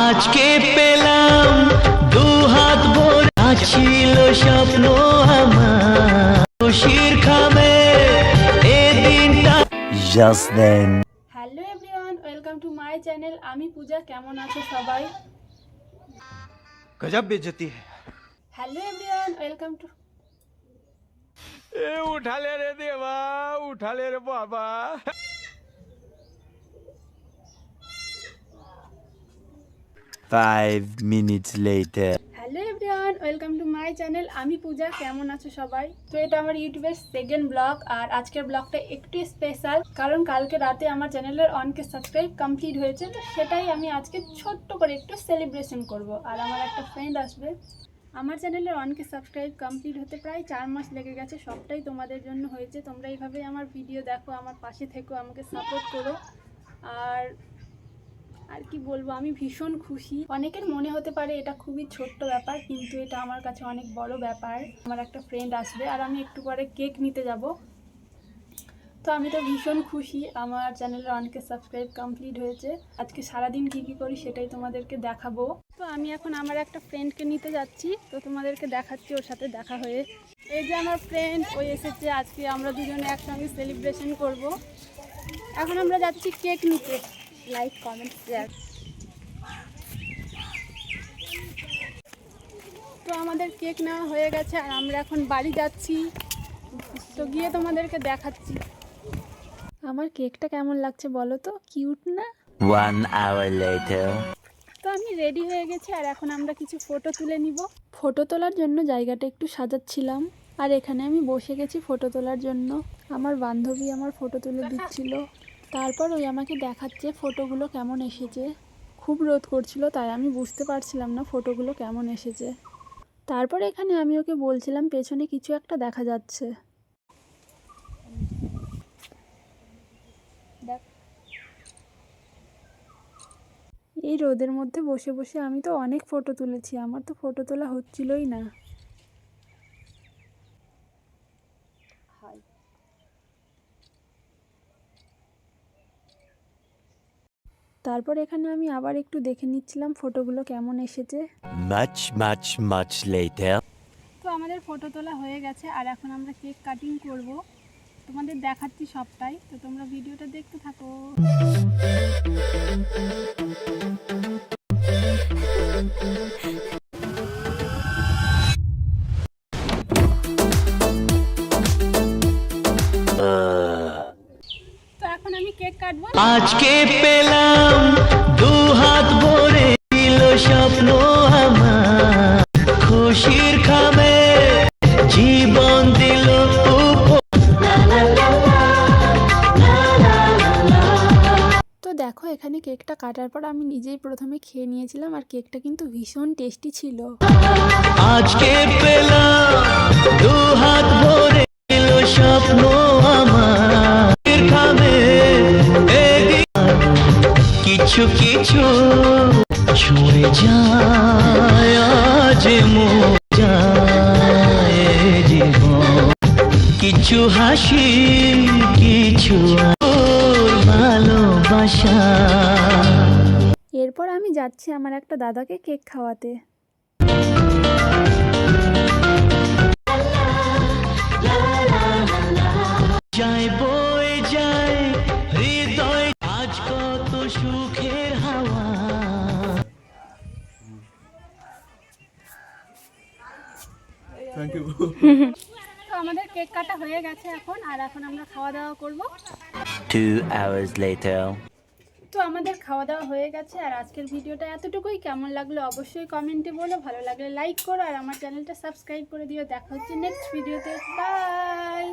আজকে পেলাম দু হাত ভরা ছিল স্বপ্ন আমার খুশির খামে এ দিনটা Just then hello everyone welcome to my channel আমি পূজা কেমন আছো সবাই गजब बेइज्जती है হ্যালো এভরিওয়ান ওয়েলকাম টু ए उठा ले रे देवा उठा ले रे बाबा Five minutes later. Hello everyone welcome to my channel আমি পূজা, কেমন আছো সবাই? তো এটা আমার ইউটিউবের সেকেন্ড ব্লগ আর আজকের ব্লগটা একটু স্পেশাল কারণ কালকে রাতে আমার চ্যানেলের অনকে সাবস্ক্রাইব কমপ্লিট হয়েছে, তো সেটাই আমি আজকে ছোট্ট করে একটু সেলিব্রেশন করব। আর আমার একটা ফ্রেন্ড আসবে। আমার চ্যানেলের অনকে সাবস্ক্রাইব কমপ্লিট হতে প্রায় চার মাস লেগে গেছে, সবটাই তোমাদের জন্য হয়েছে। তোমরা এইভাবেই আমার ভিডিও দেখো, আমার পাশে থেকো, আমাকে সাপোর্ট করো। আর আর কি বলব, আমি ভীষণ খুশি। অনেকের মনে হতে পারে এটা খুবই ছোট্ট ব্যাপার, কিন্তু এটা আমার কাছে অনেক বড় ব্যাপার। আমার একটা ফ্রেন্ড আসবে আর আমি একটু পরে কেক নিতে যাব। তো আমি তো ভীষণ খুশি, আমার চ্যানেলের অনেকে সাবস্ক্রাইব কমপ্লিট হয়েছে। আজকে সারাদিন কী কী করি সেটাই তোমাদেরকে দেখাবো। তো আমি এখন আমার একটা ফ্রেন্ডকে নিতে যাচ্ছি, তো তোমাদেরকে দেখাচ্ছি, ওর সাথে দেখা হয়ে। এই যে আমার ফ্রেন্ড ওই এসেছে, আজকে আমরা দুজনে একসঙ্গে সেলিব্রেশন করব। এখন আমরা যাচ্ছি কেক নিতে। লাইক কমেন্ট শেয়ার তো আমাদের কেক নেওয়া হয়ে গেছে আর আমরা এখন বাড়ি যাচ্ছি। তো গিয়ে তোমাদেরকে দেখাচ্ছি। আমার কেকটা কেমন লাগছে বলো তো? কিউট না? One hour later. তো আমি রেডি হয়ে গেছি আর এখন আমরা কিছু ফটো তুলে নিব। ফটো তোলার জন্য জায়গাটা একটু সাজাচ্ছিলাম আর এখানে আমি বসে গেছি ফটো তোলার জন্য। আমার বান্ধবী আমার ফটো তুলে দিচ্ছিল। তারপর ওই আমাকে দেখাচ্ছে ফটোগুলো কেমন এসেছে। খুব রোদ করছিল, তাই আমি বুঝতে পারছিলাম না ফটোগুলো কেমন এসেছে। তারপর এখানে আমি ওকে বলছিলাম, পেছনে কিছু একটা দেখা যাচ্ছে। এই রোদের মধ্যে বসে বসে আমি তো অনেক ফটো তুলেছি, আমার তো ফটো তোলা হচ্ছিলই না। তারপর এখানে আমি আবার একটু দেখে নিচ্ছিলাম ফটোগুলো কেমন এসেছে। মাচ মাচ মাচ লেটার তো আমাদের ফটো তোলা হয়ে গেছে আর এখন আমরা কেক কাটিং করব। তোমাদের দেখাচ্ছি সবটাই তো তোমরা ভিডিওটা দেখতে থাকো। Thank এখন আমি কেক কাটবো? আজকে পেলাম দু হাত ভরে ছিল স্বপ্ন আমার। খুশির খামে জীবন দিল তো দেখো এখানে কেকটা কাটার পর আমি নিজেই প্রথমে খেয়ে নিয়েছিলাম আর কেকটা কিন্তু ভীষণ টেস্টি ছিল। আজকে পেলাম কিছু কিছু ছুঁড়ে যায় আজ যায় জীবন। কিছু হাসি কিছু ভালোবাসা। এরপর আমি যাচ্ছি আমার একটা দাদাকে কেক খাওয়াতে। যায় তো আমাদের কেক কাটা হয়ে গেছে এখন আর এখন আমরা খাওয়া দাওয়া করব। 2 hours later. তো আমাদের খাওয়া দাওয়া হয়ে গেছে আর আজকের ভিডিওটা এতটুকুই। কেমন লাগল অবশ্যই কমেন্টে বলো ভালো লাগলে লাইক করো আর আমার চ্যানেলটা সাবস্ক্রাইব করে দিও। দেখা হচ্ছে নেক্সট ভিডিওতে বাই